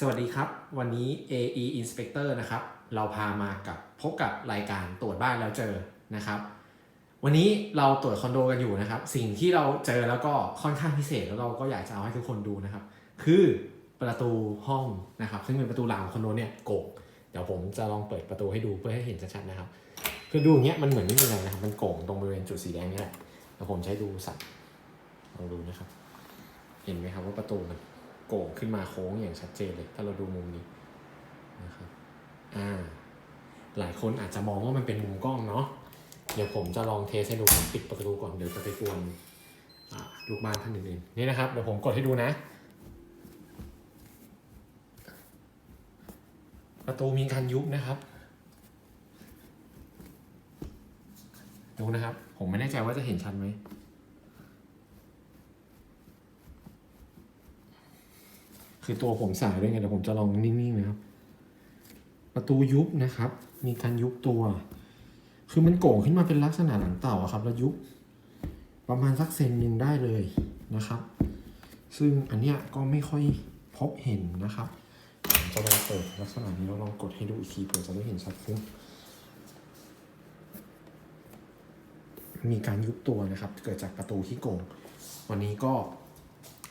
สวัสดีครับ วันนี้ AE Inspector นะครับ เราพามากับพบกับรายการตรวจบ้านแล้วเจอนะครับ วันนี้เราตรวจคอนโดกันอยู่นะครับ สิ่งที่เราเจอแล้วก็ค่อนข้างพิเศษแล้วเราก็อยากจะเอาให้ทุกคนดูนะครับ คือประตูห้องนะครับ ซึ่งเป็นประตูหลังของคอนโดเนี่ยโกงเดี๋ยวผมจะลองเปิดประตูให้ดูเพื่อให้เห็นชัดๆนะครับ คือดูอย่างเงี้ยมันเหมือนไม่มีอะไรนะครับ มันโก่งตรงบริเวณจุดสีแดงนี่แหละเดี๋ยวผมใช้ดูสัตว์ลองดูนะครับ เห็นไหมครับว่าประตูมัน โก่งขึ้นมาโค้งอย่างชัดเจนเลย ถ้าเราดูมุมนี้นะครับอ่าหลายคนอาจจะมองว่ามันเป็นมุมกล้องเนาะเดี๋ยวผมจะลองเทสให้ดูปิดประตูก่อนเดี๋ยวจะไปกวนอ่าลูกบ้านท่านอื่นๆนี่นะครับเดี๋ยวผมกดให้ดูนะ ประตูมีการยุบนะครับ ดูนะครับ ผมไม่แน่ใจว่าจะเห็นชัดไหม คือตัวผมสายด้วยไงเดี๋ยวผมจะลองนิ่งๆนะครับ ประตูยุบนะครับ มีการยุบตัว คือมันโก่งขึ้นมาเป็นลักษณะหลังเต่าครับ แล้วยุบประมาณสักเซนหนึ่งได้เลยนะครับ ซึ่งอันเนี้ยก็ไม่ค่อยพบเห็นนะครับผมจะลองเปิดลักษณะนี้แล้วลองกดให้ดูอีกทีเผื่อจะได้เห็นชัดขึ้นมีการยุบตัวนะครับ เกิดจากประตูที่โกง วันนี้ก็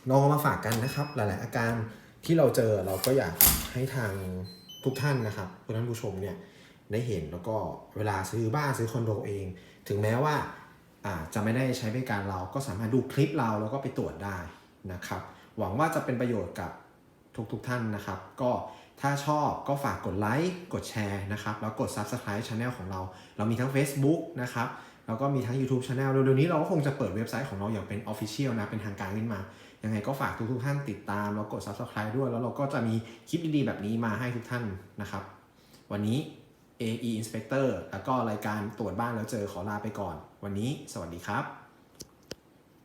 ลองมาฝากกันนะครับ หลาย ๆ อาการ ที่เราเจอเราก็อยากให้ทางทุกท่านนะครับคุณท่านผู้ชมเนี่ยได้เห็นแล้วก็เวลาซื้อบ้านซื้อคอนโดเอง ถึงแม้ว่าอาจะไม่ได้ใช้บริการเราก็สามารถดูคลิปเราแล้วก็ไปตรวจได้นะครับ หวังว่าจะเป็นประโยชน์กับทุกๆท่านนะครับ ก็ถ้าชอบก็ฝากกดไลค์กดแชร์นะครับ แล้วกด Subscribe Channel ของเรา เรามีทั้ง Facebook นะครับแล้วก็มีทั้ง YouTube Channel เร็วๆนี้เราก็คงจะเปิดเว็บไซต์ของเราอย่างเป็น Official นะ เป็นทางการขึ้นมา ยังไงก็ฝากทุกๆท่านติดตามแล้วกด Subscribe ด้วย แล้วเราก็จะมีคลิปดีๆแบบนี้มาให้ทุกท่านนะครับ วันนี้ AE Inspector แล้วก็รายการตรวจบ้านแล้วเจอขอลาไปก่อน วันนี้สวัสดีครับ